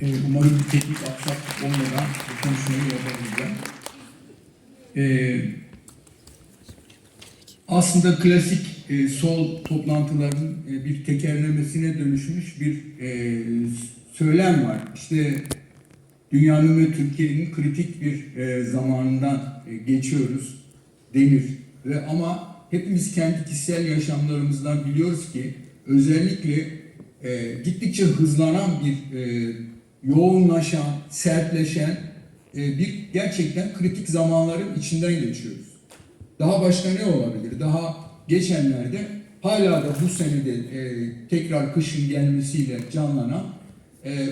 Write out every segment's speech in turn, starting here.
Ee, umarım bir teknik aksaklık olmadan bu konuşmayı yapabileceğim. Ee, aslında klasik e, sol toplantıların e, bir tekerlemesine dönüşmüş bir e, söylem var. İşte dünyanın ve Türkiye'nin kritik bir e, zamanından e, geçiyoruz denir. Ve ama hepimiz kendi kişisel yaşamlarımızdan biliyoruz ki özellikle e, gittikçe hızlanan bir e, yoğunlaşan, sertleşen e, bir gerçekten kritik zamanların içinden geçiyoruz. Daha başka ne olabilir? Daha geçenlerde hala da bu senede e, tekrar kışın gelmesiyle canlanan e,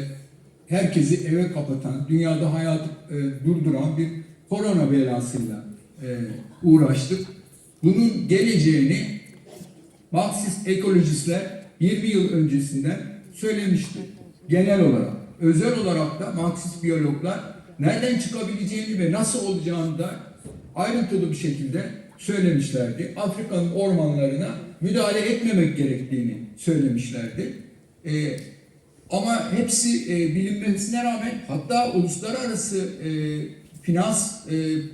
herkesi eve kapatan, dünyada hayatı e, durduran bir korona belasıyla e, uğraştık. Bunun geleceğini Marksist ekolojistler 20 yıl öncesinden söylemişti. Genel olarak. Özel olarak da Marksist biyologlar nereden çıkabileceğini ve nasıl olacağını da ayrıntılı bir şekilde söylemişlerdi. Afrika'nın ormanlarına müdahale etmemek gerektiğini söylemişlerdi. Ee, ama hepsi e, bilinmesine rağmen hatta uluslararası e, finans, e,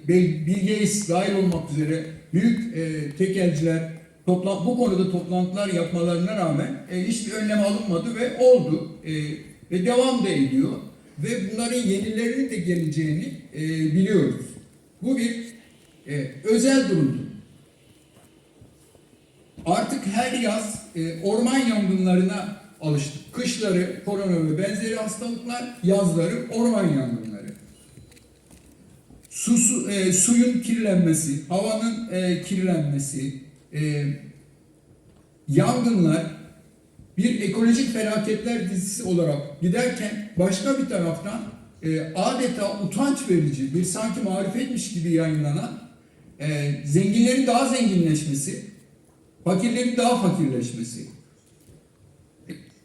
Bill Gates dahil olmak üzere büyük e, tekelciler toplan bu konuda toplantılar yapmalarına rağmen e, hiçbir önlem alınmadı ve oldu e, ve devam da ediyor ve bunların yenilerinin de geleceğini e, biliyoruz. Bu bir e, özel durumdu. Artık her yaz e, orman yangınlarına alıştık. Kışları korona ve benzeri hastalıklar, yazları orman yangınları. Su- e, suyun kirlenmesi, havanın e, kirlenmesi, e, yangınlar bir ekolojik felaketler dizisi olarak giderken başka bir taraftan e, adeta utanç verici bir sanki marifetmiş gibi yayınlanan e, zenginlerin daha zenginleşmesi, fakirlerin daha fakirleşmesi,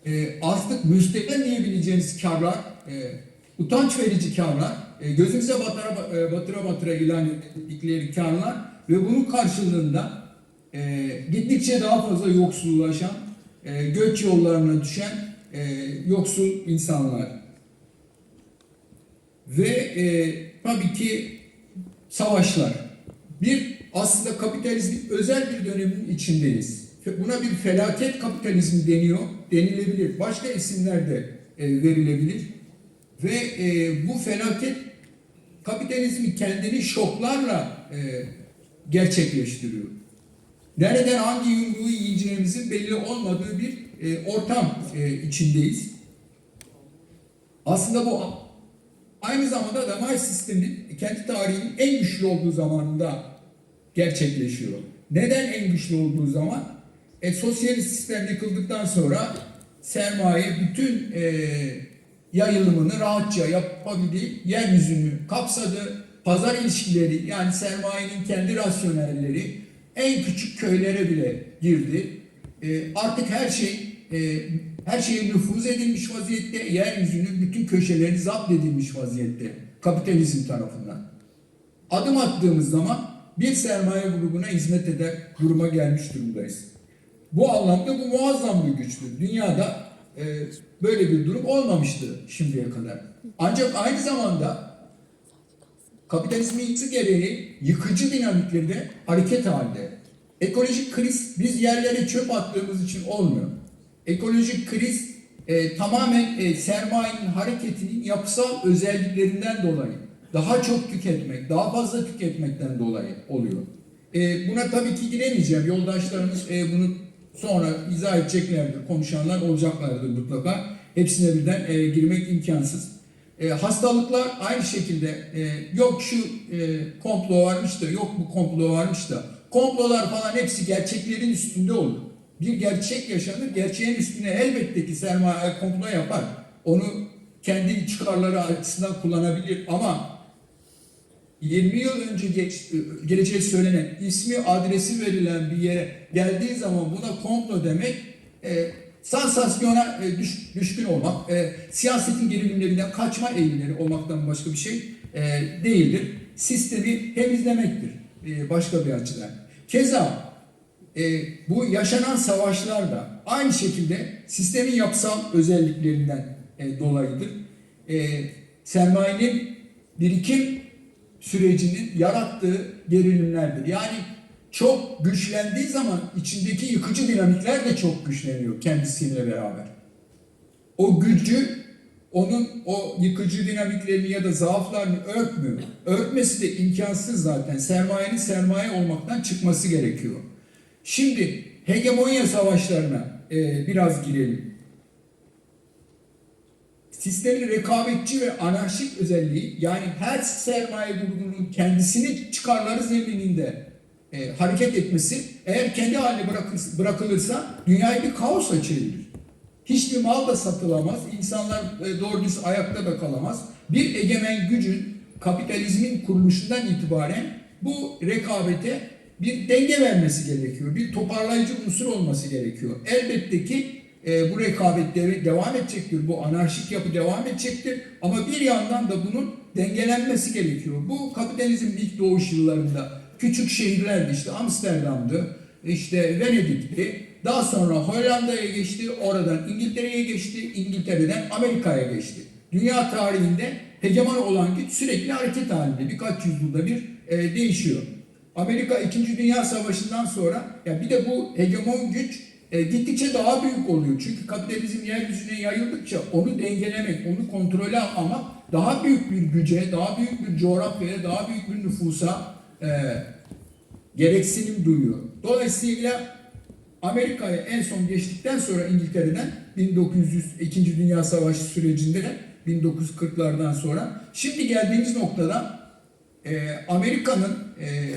e, artık müstehcen diyebileceğiniz karlar, e, utanç verici karlar, e, gözümüze batıra, e, batıra batıra ilan ettikleri karlar ve bunun karşılığında e, gittikçe daha fazla yoksullaşan, e, göç yollarına düşen e, yoksul insanlar. Ve e, tabii ki savaşlar. Bir aslında kapitalizmin özel bir dönemin içindeyiz. Buna bir felaket kapitalizmi deniyor, denilebilir. Başka isimler de e, verilebilir. Ve e, bu felaket kapitalizmi kendini şoklarla e, gerçekleştiriyor. Nereden hangi yumruğu yiyeceğimizin belli olmadığı bir e, ortam e, içindeyiz. Aslında bu aynı zamanda damar sistemin kendi tarihinin en güçlü olduğu zamanında gerçekleşiyor. Neden en güçlü olduğu zaman? E, sosyalist sistem yıkıldıktan sonra sermaye bütün e, yayılımını rahatça yapabildiği yeryüzünü kapsadı. Pazar ilişkileri yani sermayenin kendi rasyonelleri en küçük köylere bile girdi. E, artık her şey e, her şeye nüfuz edilmiş vaziyette, yeryüzünün bütün köşeleri zapt edilmiş vaziyette kapitalizm tarafından. Adım attığımız zaman bir sermaye grubuna hizmet eder duruma gelmiş durumdayız. Bu anlamda bu muazzam bir güçtür. Dünyada e, böyle bir durum olmamıştı şimdiye kadar. Ancak aynı zamanda kapitalizmin yapısı gereği yıkıcı dinamikleri hareket halinde. Ekolojik kriz biz yerlere çöp attığımız için olmuyor. Ekolojik kriz e, tamamen e, sermayenin hareketinin yapısal özelliklerinden dolayı daha çok tüketmek, daha fazla tüketmekten dolayı oluyor. E, buna tabii ki giremeyeceğim. Yoldaşlarımız e, bunu sonra izah edeceklerdir. Konuşanlar olacaklardır mutlaka. Hepsine birden e, girmek imkansız. E, hastalıklar aynı şekilde e, yok şu e, komplo varmış da yok bu komplo varmış da komplolar falan hepsi gerçeklerin üstünde olur. Bir gerçek yaşanır, gerçeğin üstüne elbette ki sermaye komplo yapar. Onu kendi çıkarları açısından kullanabilir ama 20 yıl önce geç, geleceği söylenen ismi adresi verilen bir yere geldiği zaman buna komplo demek e, sansasyona e, düş, düşkün olmak, e, siyasetin gerilimlerinden kaçma eğilimleri olmaktan başka bir şey e, değildir. Sistemi temizlemektir e, başka bir açıdan. Keza e, bu yaşanan savaşlar da aynı şekilde sistemin yapısal özelliklerinden e, dolayıdır. e, sermayenin birikim sürecinin yarattığı gerilimlerdir. Yani çok güçlendiği zaman içindeki yıkıcı dinamikler de çok güçleniyor kendisiyle beraber. O gücü onun o yıkıcı dinamiklerini ya da zaaflarını örtmüyor. Örtmesi de imkansız zaten. Sermayenin sermaye olmaktan çıkması gerekiyor. Şimdi hegemonya savaşlarına e, biraz girelim. Sistemin rekabetçi ve anarşik özelliği yani her sermaye grubunun kendisini çıkarları zemininde e, hareket etmesi eğer kendi haline bırakılırsa, bırakılırsa dünyayı bir kaosa çevirir. Hiçbir mal da satılamaz, insanlar e, doğru düz ayakta da kalamaz. Bir egemen gücün kapitalizmin kuruluşundan itibaren bu rekabete bir denge vermesi gerekiyor. Bir toparlayıcı unsur olması gerekiyor. Elbette ki e, bu rekabet de- devam edecektir. Bu anarşik yapı devam edecektir. Ama bir yandan da bunun dengelenmesi gerekiyor. Bu kapitalizmin ilk doğuş yıllarında küçük şehirlerdi işte Amsterdam'dı, işte Venedik'ti. Daha sonra Hollanda'ya geçti, oradan İngiltere'ye geçti, İngiltere'den Amerika'ya geçti. Dünya tarihinde hegemon olan güç sürekli hareket halinde. Birkaç yüzyılda bir e, değişiyor. Amerika 2. Dünya Savaşı'ndan sonra ya bir de bu hegemon güç e, gittikçe daha büyük oluyor. Çünkü kapitalizm yeryüzüne yayıldıkça onu dengelemek, onu kontrole almak daha büyük bir güce, daha büyük bir coğrafyaya, daha büyük bir nüfusa e, gereksinim duyuyor. Dolayısıyla Amerika'ya en son geçtikten sonra İngiltere'den 1902. Dünya Savaşı sürecinde de 1940'lardan sonra şimdi geldiğimiz noktada e, Amerika'nın e,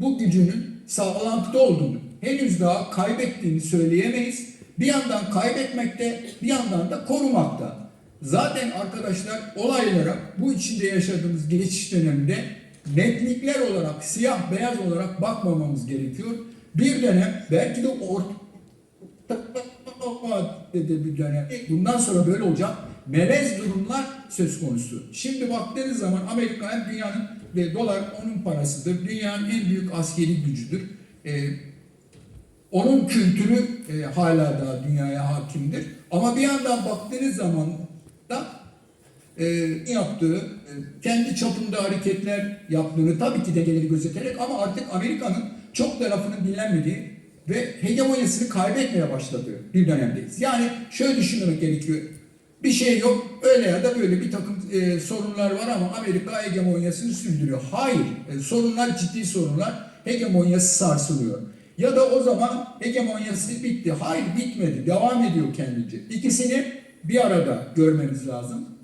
bu gücünün sağlantıda olduğunu henüz daha kaybettiğini söyleyemeyiz. Bir yandan kaybetmekte, bir yandan da korumakta. Zaten arkadaşlar olaylara bu içinde yaşadığımız geçiş döneminde netlikler olarak, siyah beyaz olarak bakmamamız gerekiyor. Bir dönem belki de orta bir dönem. Bundan sonra böyle olacak. Melez durumlar söz konusu. Şimdi baktığınız zaman Amerika hem dünyanın ve dolar onun parasıdır. Dünyanın en büyük askeri gücüdür. Ee, onun kültürü e, hala da dünyaya hakimdir. Ama bir yandan baktığınız zaman da e, yaptığı, e, kendi çapında hareketler yaptığını tabii ki dengeleri gözeterek ama artık Amerika'nın çok da lafının dinlenmediği ve hegemonyasını kaybetmeye başladığı bir dönemdeyiz. Yani şöyle düşünmek gerekiyor. Bir şey yok, öyle ya da böyle bir takım e, sorunlar var ama Amerika hegemonyasını sürdürüyor. Hayır, e, sorunlar ciddi sorunlar, hegemonyası sarsılıyor. Ya da o zaman hegemonyası bitti. Hayır bitmedi, devam ediyor kendince. İkisini bir arada görmemiz lazım.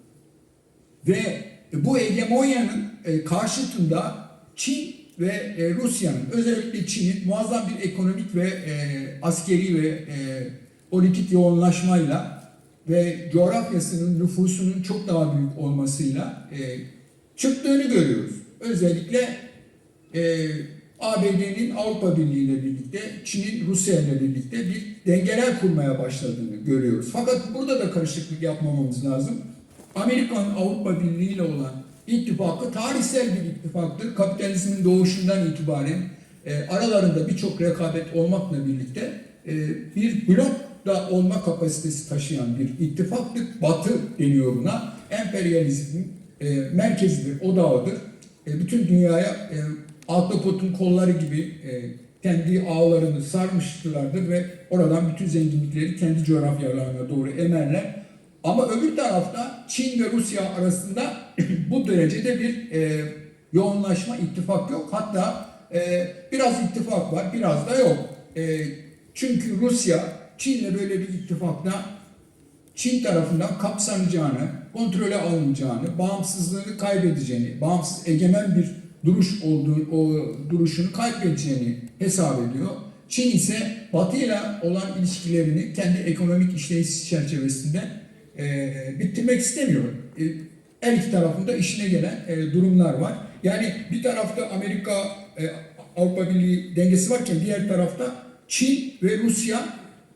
Ve bu hegemonyanın e, karşıtında Çin ve e, Rusya'nın özellikle Çin'in muazzam bir ekonomik ve e, askeri ve politik yoğunlaşmayla ve coğrafyasının nüfusunun çok daha büyük olmasıyla çıktığını görüyoruz. Özellikle ABD'nin Avrupa Birliği ile birlikte, Çin'in Rusya ile birlikte bir dengeler kurmaya başladığını görüyoruz. Fakat burada da karışıklık yapmamamız lazım. Amerika'nın Avrupa Birliği ile olan ittifakı tarihsel bir ittifaktır. Kapitalizmin doğuşundan itibaren e, aralarında birçok rekabet olmakla birlikte e, bir blok da olma kapasitesi taşıyan bir ittifaktır. Batı deniyor buna. Emperyalizmin e, merkezidir, odağıdır. E, bütün dünyaya e, Ahtapot'un kolları gibi e, kendi ağlarını sarmışlardır ve oradan bütün zenginlikleri kendi coğrafyalarına doğru emerler. Ama öbür tarafta Çin ve Rusya arasında bu derecede bir e, yoğunlaşma, ittifak yok. Hatta e, biraz ittifak var, biraz da yok. E, çünkü Rusya Çin'le böyle bir ittifakta Çin tarafından kapsanacağını, kontrole alınacağını, bağımsızlığını kaybedeceğini, bağımsız egemen bir duruş olduğu, o duruşunu kaybedeceğini hesap ediyor. Çin ise Batı ile olan ilişkilerini kendi ekonomik işleyiş çerçevesinde e, bitirmek istemiyor. E, her iki tarafında işine gelen e, durumlar var. Yani bir tarafta Amerika e, Avrupa Birliği dengesi varken diğer tarafta Çin ve Rusya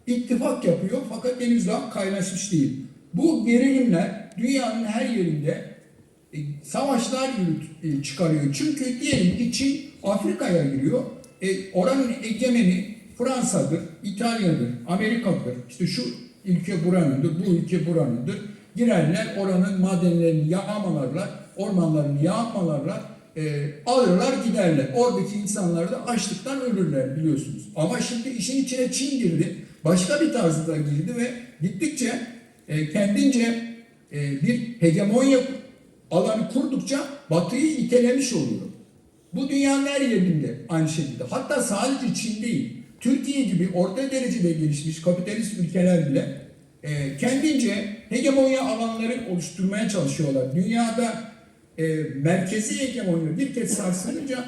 ittifak yapıyor fakat henüz daha kaynaşmış değil. Bu gerilimler dünyanın her yerinde e, savaşlar yürüt, e, çıkarıyor. Çünkü diyelim ki Çin Afrika'ya giriyor. E, oranın egemeni Fransa'dır, İtalya'dır, Amerika'dır. İşte şu ülke buranındır, bu ülke buranındır. girerler oranın madenlerini yağmalarlar, ormanlarını yağmalarlar, e, alırlar giderler. Oradaki insanlar da açlıktan ölürler biliyorsunuz. Ama şimdi işin içine Çin girdi. Başka bir tarzda girdi ve gittikçe e, kendince e, bir hegemonya alanı kurdukça Batı'yı itelemiş oluyor. Bu dünyanın her yerinde aynı şekilde. Hatta sadece Çin değil. Türkiye gibi orta derecede gelişmiş kapitalist ülkeler bile e, kendince hegemonya alanları oluşturmaya çalışıyorlar. Dünyada e, merkezi hegemonya bir kez sarsılınca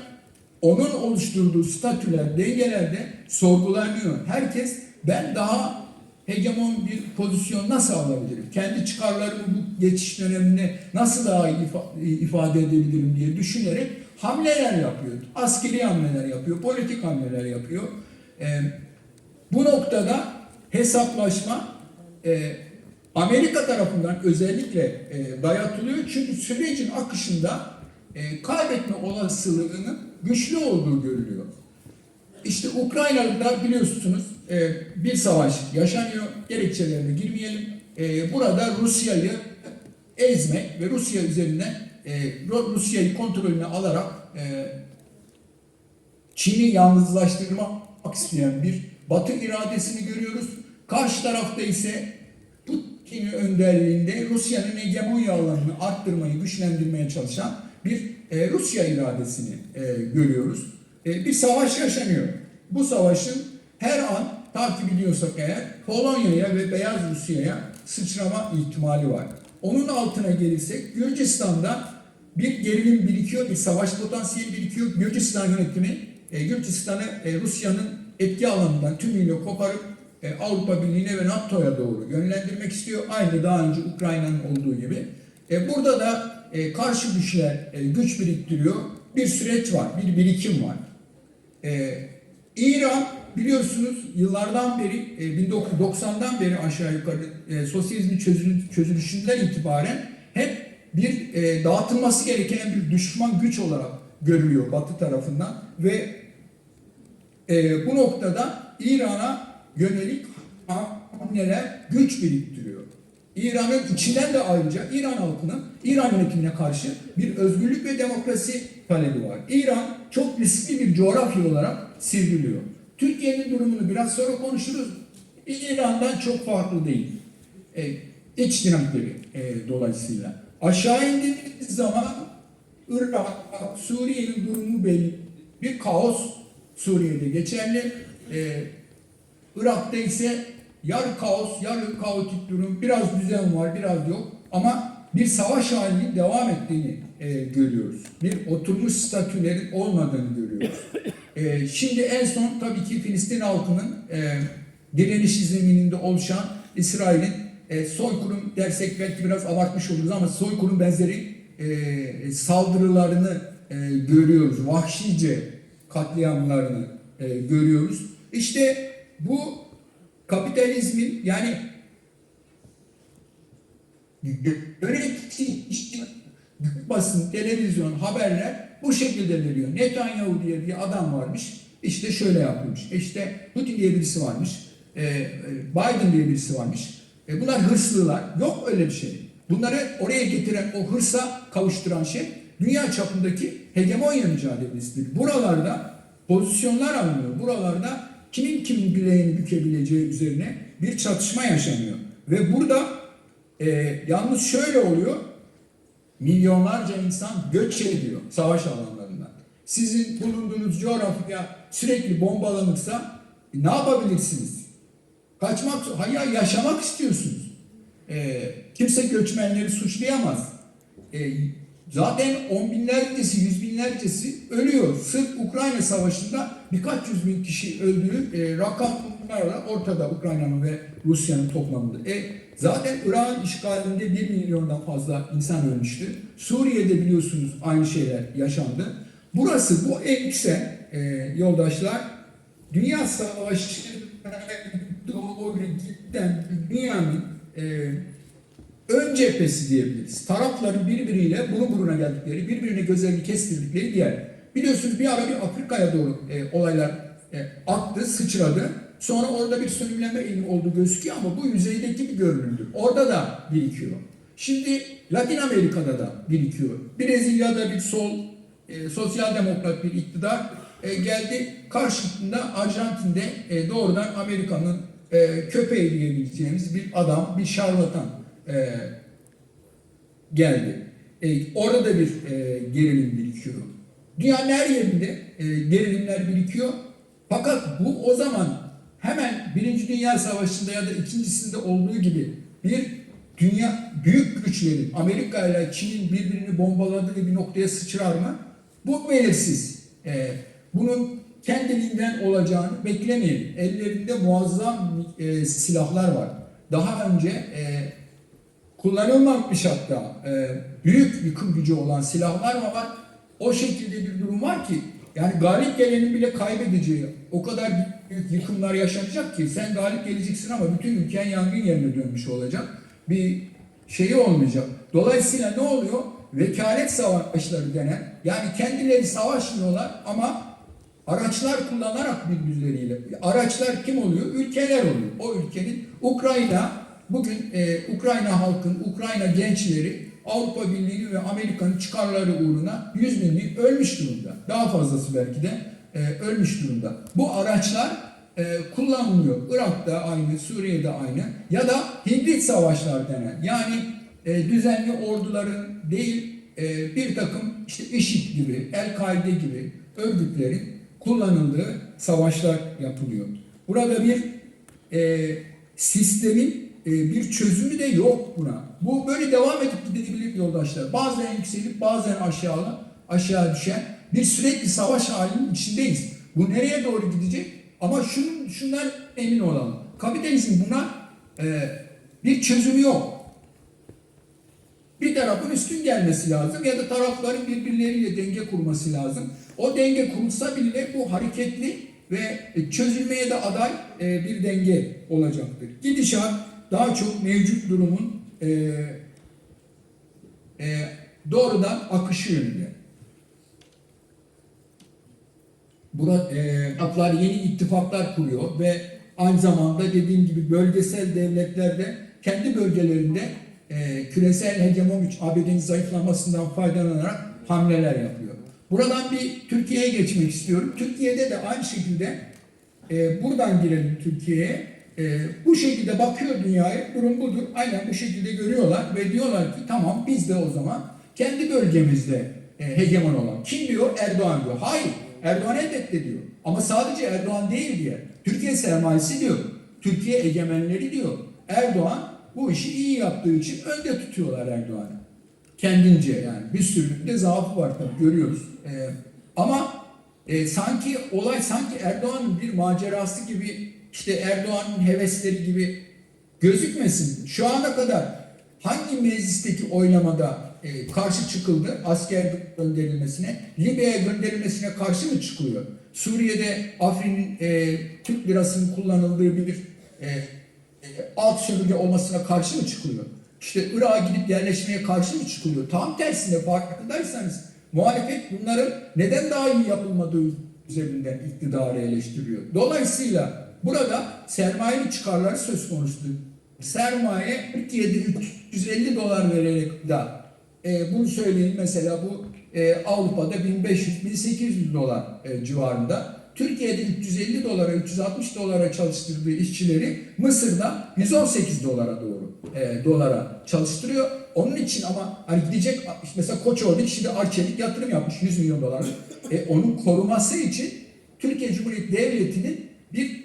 onun oluşturduğu statüler, dengeler de sorgulanıyor. Herkes ben daha hegemon bir pozisyon nasıl alabilirim? Kendi çıkarlarımı bu geçiş döneminde nasıl daha ifa- ifade edebilirim diye düşünerek hamleler yapıyor. Askeri hamleler yapıyor, politik hamleler yapıyor. Ee, bu noktada hesaplaşma e, Amerika tarafından özellikle e, dayatılıyor. Çünkü sürecin akışında e, kaybetme olasılığının güçlü olduğu görülüyor. İşte Ukrayna'da biliyorsunuz e, bir savaş yaşanıyor. Gerekçelerine girmeyelim. E, burada Rusya'yı ezmek ve Rusya üzerinden e, Ru- Rusya'yı kontrolüne alarak e, Çin'i yalnızlaştırmak isteyen bir Batı iradesini görüyoruz. Karşı tarafta ise Putin'in önderliğinde Rusya'nın hegemonya alanını arttırmayı, güçlendirmeye çalışan bir e, Rusya iradesini e, görüyoruz. E, bir savaş yaşanıyor. Bu savaşın her an takip ediyorsak eğer Polonya'ya ve Beyaz Rusya'ya sıçrama ihtimali var. Onun altına gelirsek Gürcistan'da bir gerilim birikiyor, bir savaş potansiyeli birikiyor. Gürcistan yönetimi e, Gürcistan'ı e, Rusya'nın etki alanından tümüyle koparıp e, Avrupa Birliği'ne ve NATO'ya doğru yönlendirmek istiyor. Aynı daha önce Ukrayna'nın olduğu gibi. E, burada da e, karşı güçler e, güç biriktiriyor. Bir süreç var, bir birikim var. E, İran biliyorsunuz yıllardan beri e, 1990'dan beri aşağı yukarı e, sosyalizmin çözülü- çözülüşünden itibaren hep bir e, dağıtılması gereken bir düşman güç olarak görülüyor Batı tarafından ve e, bu noktada İran'a yönelik hamleler güç biriktiriyor. İran'ın içinden de ayrıca İran halkının İran yönetimine karşı bir özgürlük ve demokrasi talebi var. İran çok riskli bir coğrafya olarak sivriliyor. Türkiye'nin durumunu biraz sonra konuşuruz. İran'dan çok farklı değil. E, iç dinamikleri e, dolayısıyla. Aşağı indiğimiz zaman Irak, Suriye'nin durumu belli. Bir kaos Suriye'de geçerli. E, Irak'ta ise yarı kaos, yarı kaotik durum, biraz düzen var, biraz yok. Ama bir savaş halinin devam ettiğini e, görüyoruz. Bir oturmuş statülerin olmadığını görüyoruz. E, şimdi en son tabii ki Filistin halkının e, direniş zemininde oluşan İsrail'in e, soykırım dersek belki biraz abartmış oluruz ama soykırım benzeri e, saldırılarını e, görüyoruz. Vahşice katliamlarını e, görüyoruz. İşte bu kapitalizmin yani yönetici basın, televizyon, haberler bu şekilde veriyor. Netanyahu diye bir adam varmış. İşte şöyle yapmış. İşte Putin diye birisi varmış. e, e, Biden diye birisi varmış. E, bunlar hırslılar. Yok öyle bir şey. Bunları oraya getiren, o hırsa kavuşturan şey dünya çapındaki hegemonya mücadelesidir. Buralarda pozisyonlar alınıyor. Buralarda kimin kimin bileğini bükebileceği üzerine bir çatışma yaşanıyor. Ve burada e, yalnız şöyle oluyor. Milyonlarca insan göç ediyor savaş alanlarından. Sizin bulunduğunuz coğrafya sürekli bombalanırsa e, ne yapabilirsiniz? Kaçmak, hayır yaşamak istiyorsunuz. E, kimse göçmenleri suçlayamaz. E, zaten on binlercesi, yüz binlercesi ölüyor. Sırf Ukrayna Savaşı'nda birkaç yüz bin kişi öldüğü e, rakamlarla ortada Ukrayna'nın ve Rusya'nın toplamında. E, zaten Irak'ın işgalinde 1 milyondan fazla insan ölmüştü. Suriye'de biliyorsunuz aynı şeyler yaşandı. Burası bu eksen e, yoldaşlar dünya savaşlarına doğru giden dünyanın e, ön cephesi diyebiliriz. Tarafların birbiriyle burun buruna geldikleri, birbirine gözlerini kestirdikleri bir yer. Biliyorsunuz bir ara bir Afrika'ya doğru e, olaylar e, attı, sıçradı. Sonra orada bir sönümleme eğilimi olduğu gözüküyor ama bu yüzeydeki bir görünümdür. Orada da birikiyor. Şimdi Latin Amerika'da da birikiyor. Brezilya'da bir sol, e, sosyal demokrat bir iktidar e, geldi. Karşısında Arjantin'de e, doğrudan Amerika'nın e, köpeği diyebileceğimiz bir adam, bir şarlatan e, geldi. E, orada da bir e, gerilim birikiyor. Dünyanın her yerinde e, gerilimler birikiyor. Fakat bu o zaman hemen Birinci Dünya Savaşı'nda ya da ikincisinde olduğu gibi bir dünya büyük güçlerin Amerika ile Çin'in birbirini bombaladığı bir noktaya sıçrar mı? Bu belirsiz. E, bunun kendiliğinden olacağını beklemeyin. Ellerinde muazzam e, silahlar var. Daha önce e, kullanılmamış hatta e, büyük yıkım gücü olan silahlar var? O şekilde bir durum var ki yani galip gelenin bile kaybedeceği o kadar büyük yıkımlar yaşanacak ki sen galip geleceksin ama bütün ülken yangın yerine dönmüş olacak. Bir şeyi olmayacak. Dolayısıyla ne oluyor? Vekalet savaşları denen yani kendileri savaşmıyorlar ama araçlar kullanarak birbirleriyle. Araçlar kim oluyor? Ülkeler oluyor. O ülkenin Ukrayna bugün e, Ukrayna halkın, Ukrayna gençleri Avrupa Birliği ve Amerika'nın çıkarları uğruna yüz binli ölmüş durumda. Daha fazlası belki de e, ölmüş durumda. Bu araçlar e, kullanılıyor. Irak'ta aynı, Suriye'de aynı ya da hibrit savaşlar denen. Yani e, düzenli orduların değil e, bir takım işte IŞİD gibi, El-Kaide gibi örgütlerin kullanıldığı savaşlar yapılıyor. Burada bir e, sistemin e, bir çözümü de yok buna. Bu böyle devam edip gidebilir yoldaşlar. Bazen yükselip bazen aşağı aşağı düşen bir sürekli savaş halinin içindeyiz. Bu nereye doğru gidecek? Ama şunun, şundan emin olalım. Kapitalizm buna e, bir çözümü yok. Bir tarafın üstün gelmesi lazım ya da tarafların birbirleriyle denge kurması lazım. O denge kurulsa bile bu hareketli ve çözülmeye de aday e, bir denge olacaktır. Gidişat daha çok mevcut durumun e, e, doğrudan akışı yönünde. Burada e, atlar yeni ittifaklar kuruyor ve aynı zamanda dediğim gibi bölgesel devletlerde kendi bölgelerinde e, küresel hegemon güç ABD'nin zayıflamasından faydalanarak hamleler yapıyor. Buradan bir Türkiye'ye geçmek istiyorum. Türkiye'de de aynı şekilde e, buradan girelim Türkiye'ye. E, bu şekilde bakıyor dünyaya, durum budur. Aynen bu şekilde görüyorlar ve diyorlar ki tamam biz de o zaman kendi bölgemizde e, hegemon olan. Kim diyor? Erdoğan diyor. Hayır. Erdoğan elbette diyor. Ama sadece Erdoğan değil diye. Türkiye sermayesi diyor. Türkiye egemenleri diyor. Erdoğan bu işi iyi yaptığı için önde tutuyorlar Erdoğan'ı. Kendince yani. Bir sürü de zaafı var tabii görüyoruz. Ee, ama e, sanki olay sanki Erdoğan'ın bir macerası gibi işte Erdoğan'ın hevesleri gibi gözükmesin. Şu ana kadar hangi meclisteki oylamada e, karşı çıkıldı asker gönderilmesine? Libya'ya gönderilmesine karşı mı çıkılıyor? Suriye'de Afrin'in e, Türk lirasının kullanıldığı bir e, e, alt sömürge olmasına karşı mı çıkılıyor? İşte Irak'a gidip yerleşmeye karşı mı çıkılıyor? Tam tersine farkındaysanız muhalefet bunların neden daha iyi yapılmadığı üzerinden iktidarı eleştiriyor. Dolayısıyla burada sermayenin çıkarları söz konusu. Sermaye Türkiye'de 350 dolar vererek da e, bunu söyleyeyim mesela bu e, Avrupa'da 1500-1800 dolar e, civarında. Türkiye'de 350 dolara, 360 dolara çalıştırdığı işçileri Mısır'da 118 dolara doğru e, dolara çalıştırıyor. Onun için ama hani gidecek mesela Koçoğlu şimdi Arçelik yatırım yapmış 100 milyon dolar. E, onun koruması için Türkiye Cumhuriyeti Devleti'nin bir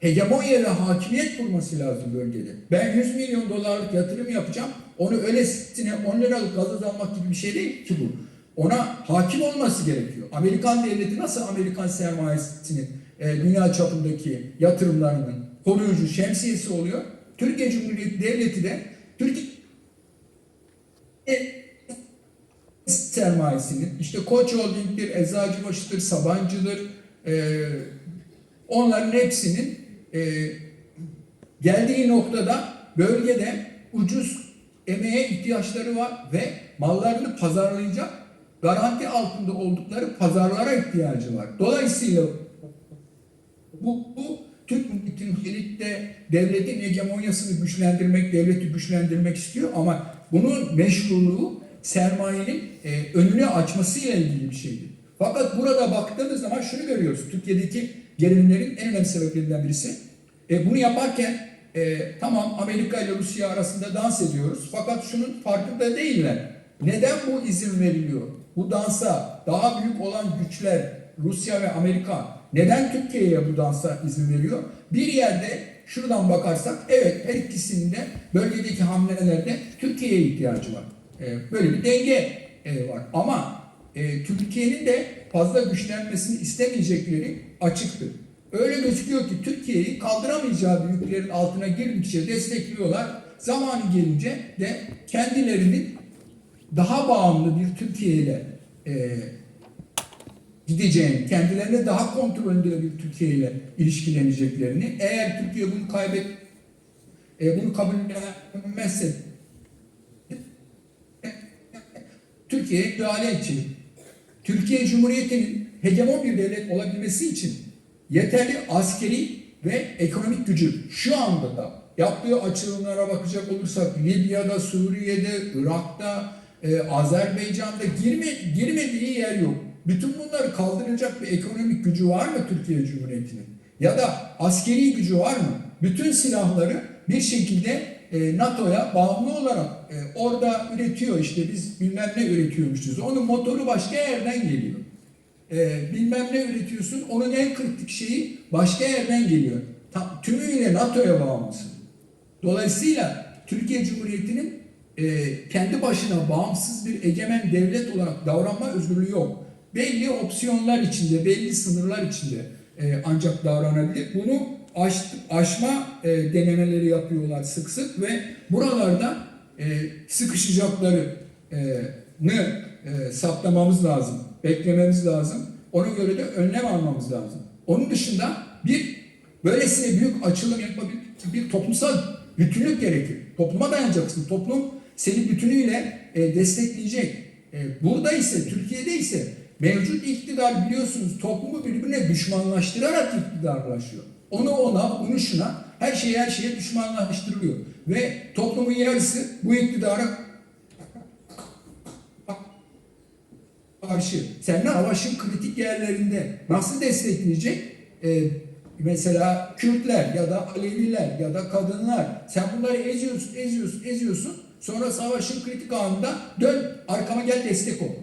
hegemonya hakimiyet kurması lazım bölgede. Ben 100 milyon dolarlık yatırım yapacağım. Onu öylesine 10 liralık gazoz almak gibi bir şey değil ki bu. Ona hakim olması gerekiyor. Amerikan devleti nasıl Amerikan sermayesinin e, dünya çapındaki yatırımlarının koruyucu şemsiyesi oluyor. Türkiye Cumhuriyeti Devleti de Türkiye sermayesinin işte Koç Holding'dir, Eczacıbaşı'dır, Sabancı'dır e, onların hepsinin e, geldiği noktada bölgede ucuz emeğe ihtiyaçları var ve mallarını pazarlayacak garanti altında oldukları pazarlara ihtiyacı var. Dolayısıyla bu, bu Türk mülkiyetinde devletin hegemonyasını güçlendirmek, devleti güçlendirmek istiyor ama bunun meşruluğu sermayenin e, önünü açmasıyla ilgili bir şeydi. Fakat burada baktığımız zaman şunu görüyoruz. Türkiye'deki gerilimlerin en önemli sebeplerinden birisi. E, bunu yaparken e, tamam Amerika ile Rusya arasında dans ediyoruz. Fakat şunun farkında değiller. Neden bu izin veriliyor? Bu dansa daha büyük olan güçler Rusya ve Amerika neden Türkiye'ye bu dansa izin veriyor? Bir yerde şuradan bakarsak evet her ikisinin de bölgedeki hamlelerde Türkiye'ye ihtiyacı var. E, böyle bir denge e, var. Ama e, Türkiye'nin de fazla güçlenmesini istemeyecekleri açıktır. Öyle gözüküyor ki Türkiye'yi kaldıramayacağı büyüklerin altına girdikçe destekliyorlar. Zamanı gelince de kendilerinin daha bağımlı bir Türkiye ile e, gideceğini, kendilerine daha kontrolünde bir Türkiye ile ilişkileneceklerini, eğer Türkiye bunu kaybet, e, bunu kabul etmezse Türkiye'ye müdahale edecek. Türkiye Cumhuriyeti'nin hegemon bir devlet olabilmesi için yeterli askeri ve ekonomik gücü şu anda da yaptığı açılımlara bakacak olursak Libya'da, Suriye'de, Irak'ta, e, Azerbaycan'da girme, girmediği yer yok. Bütün bunları kaldıracak bir ekonomik gücü var mı Türkiye Cumhuriyeti'nin? Ya da askeri gücü var mı? Bütün silahları bir şekilde e, NATO'ya bağımlı olarak e, orada üretiyor işte biz bilmem ne üretiyormuşuz. Onun motoru başka yerden geliyor. E, bilmem ne üretiyorsun onun en kritik şeyi başka yerden geliyor. Ta, tümüyle NATO'ya bağımlısın. Dolayısıyla Türkiye Cumhuriyeti'nin e, kendi başına bağımsız bir egemen devlet olarak davranma özgürlüğü yok. Belli opsiyonlar içinde, belli sınırlar içinde e, ancak davranabilir. Bunu aş, aşma e, denemeleri yapıyorlar sık sık ve buralarda e, sıkışacakları e, ne e, saptamamız lazım, beklememiz lazım. Ona göre de önlem almamız lazım. Onun dışında bir böylesine büyük açılım yapabilmek bir toplumsal bütünlük gerekir. Topluma dayanacaksın. Toplum seni bütünüyle e, destekleyecek. E, burada ise, Türkiye'de ise mevcut iktidar biliyorsunuz toplumu birbirine düşmanlaştırarak iktidarlaşıyor. Onu ona, bunu şuna, her şeye her şeye düşmanlaştırılıyor. Ve toplumun yarısı bu iktidara karşı seninle savaşın kritik yerlerinde nasıl destekleyecek? Ee, mesela Kürtler ya da Aleviler ya da kadınlar sen bunları eziyorsun, eziyorsun, eziyorsun. Sonra savaşın kritik anında dön arkama gel destek ol.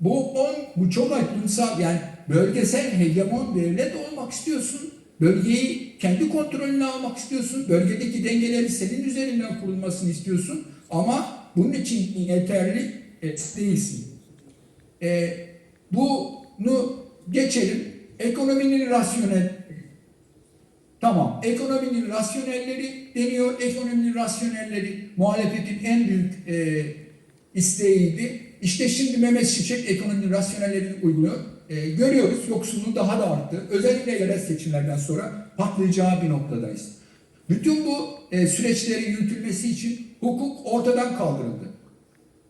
Bu on, bu çok ayrımsal yani bölgesel hegemon devlet olmak istiyorsun. Bölgeyi kendi kontrolüne almak istiyorsun. Bölgedeki dengeleri senin üzerinden kurulmasını istiyorsun. Ama bunun için yeterli e, değilsin. E, bunu geçelim. Ekonominin rasyonel Tamam, ekonominin rasyonelleri deniyor. Ekonominin rasyonelleri muhalefetin en büyük e, isteğiydi. İşte şimdi Mehmet Şimşek ekonominin rasyonellerini uyguluyor. E, görüyoruz yoksulluğun daha da arttı. Özellikle yerel seçimlerden sonra patlayacağı bir noktadayız. Bütün bu e, süreçlerin yürütülmesi için hukuk ortadan kaldırıldı.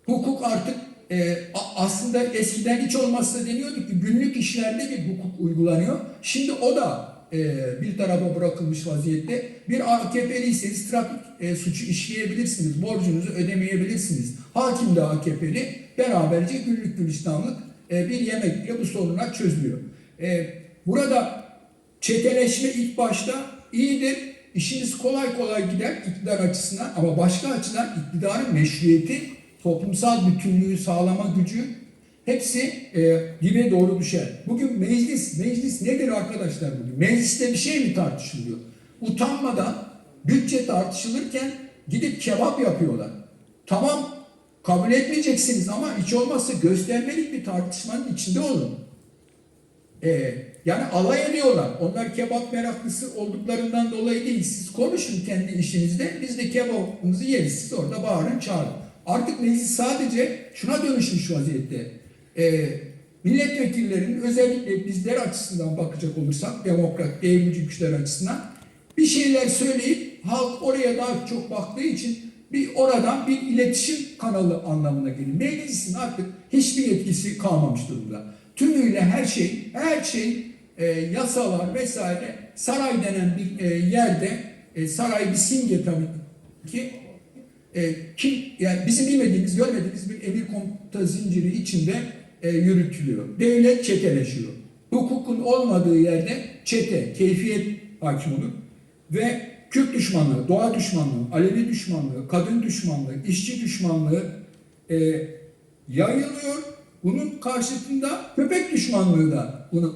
Hukuk artık e, aslında eskiden hiç olmazsa deniyordu ki günlük işlerde bir hukuk uygulanıyor. Şimdi o da e, bir tarafa bırakılmış vaziyette. Bir AKP'liyseniz trafik e, suçu işleyebilirsiniz, borcunuzu ödemeyebilirsiniz. Hakim de AKP'li beraberce günlük gülistanlık e, bir yemekle bu sorunlar çözülüyor. E, burada çeteleşme ilk başta iyidir. İşiniz kolay kolay gider iktidar açısından ama başka açıdan iktidarın meşruiyeti, toplumsal bütünlüğü sağlama gücü hepsi e, dibe doğru düşer. Bugün meclis, meclis nedir arkadaşlar bugün? Mecliste bir şey mi tartışılıyor? Utanmadan bütçe tartışılırken gidip kebap yapıyorlar. Tamam kabul etmeyeceksiniz ama hiç olmazsa göstermelik bir tartışmanın içinde olun. Ee, yani alay ediyorlar. Onlar kebap meraklısı olduklarından dolayı değil. Siz konuşun kendi işinizde. Biz de kebabımızı yeriz. Siz orada bağırın çağırın. Artık meclis sadece şuna dönüşmüş vaziyette. Ee, milletvekillerinin özellikle bizler açısından bakacak olursak demokrat devrimci güçler açısından bir şeyler söyleyip halk oraya daha çok baktığı için bir oradan bir iletişim kanalı anlamına geliyor. Meclisin artık hiçbir yetkisi kalmamış durumda. Tümüyle her şey, her şey e, yasalar vesaire saray denen bir e, yerde e, saray bir simge tabii ki e, kim yani bizim bilmediğimiz, görmediğimiz bir emir komuta zinciri içinde e, yürütülüyor. Devlet çeteleşiyor. Hukukun olmadığı yerde çete, keyfiyet hakim olur. Ve Kürt düşmanlığı, doğa düşmanlığı, Alevi düşmanlığı, kadın düşmanlığı, işçi düşmanlığı e, yayılıyor. Bunun karşısında köpek düşmanlığı da buna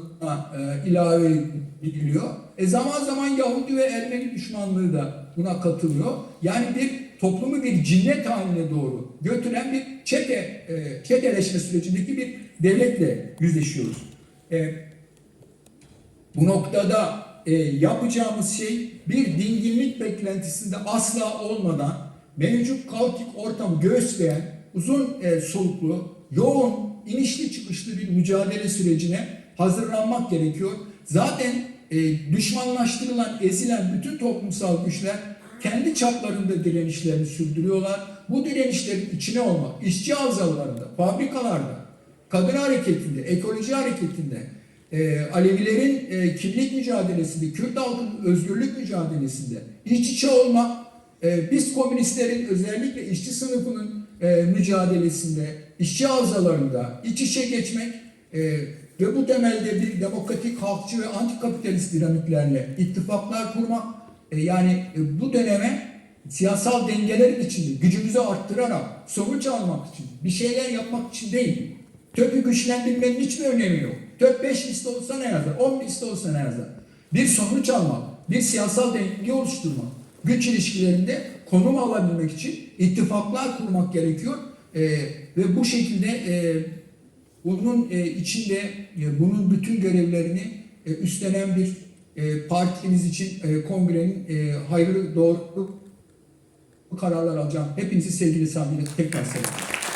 e, ilave ediliyor. E zaman zaman Yahudi ve Ermeni düşmanlığı da buna katılıyor. Yani bir toplumu bir cinnet haline doğru götüren bir çete, e, çeteleşme sürecindeki bir devletle yüzleşiyoruz. E, bu noktada e, yapacağımız şey bir dinginlik beklentisinde asla olmadan mevcut kaotik ortamı göğüsleyen uzun e, soluklu, yoğun, inişli çıkışlı bir mücadele sürecine hazırlanmak gerekiyor. Zaten e, düşmanlaştırılan, ezilen bütün toplumsal güçler kendi çaplarında direnişlerini sürdürüyorlar. Bu direnişlerin içine olmak, işçi havzalarında, fabrikalarda, kadın hareketinde, ekoloji hareketinde, e, Alevilerin e, kimlik mücadelesinde, Kürt halkının özgürlük mücadelesinde iç içe olmak, e, biz komünistlerin özellikle işçi sınıfının e, mücadelesinde, işçi havzalarında iç içe geçmek e, ve bu temelde bir demokratik, halkçı ve antikapitalist dinamiklerle ittifaklar kurmak, e, yani e, bu döneme siyasal dengelerin içinde gücümüzü arttırarak sonuç almak için, bir şeyler yapmak için değil. TÖP'ü güçlendirmenin hiçbir önemi yok. TÖP 5 liste olsa ne yazar, 10 liste olsa ne yazar? Bir sonuç almak, bir siyasal denge oluşturmak, güç ilişkilerinde konum alabilmek için ittifaklar kurmak gerekiyor. Ee, ve bu şekilde e, bunun e, içinde e, bunun bütün görevlerini e, üstlenen bir e, partimiz için e, kongrenin e, hayırlı doğru kararlar alacağım. Hepinizi sevgili saygıyla tekrar selamlıyorum.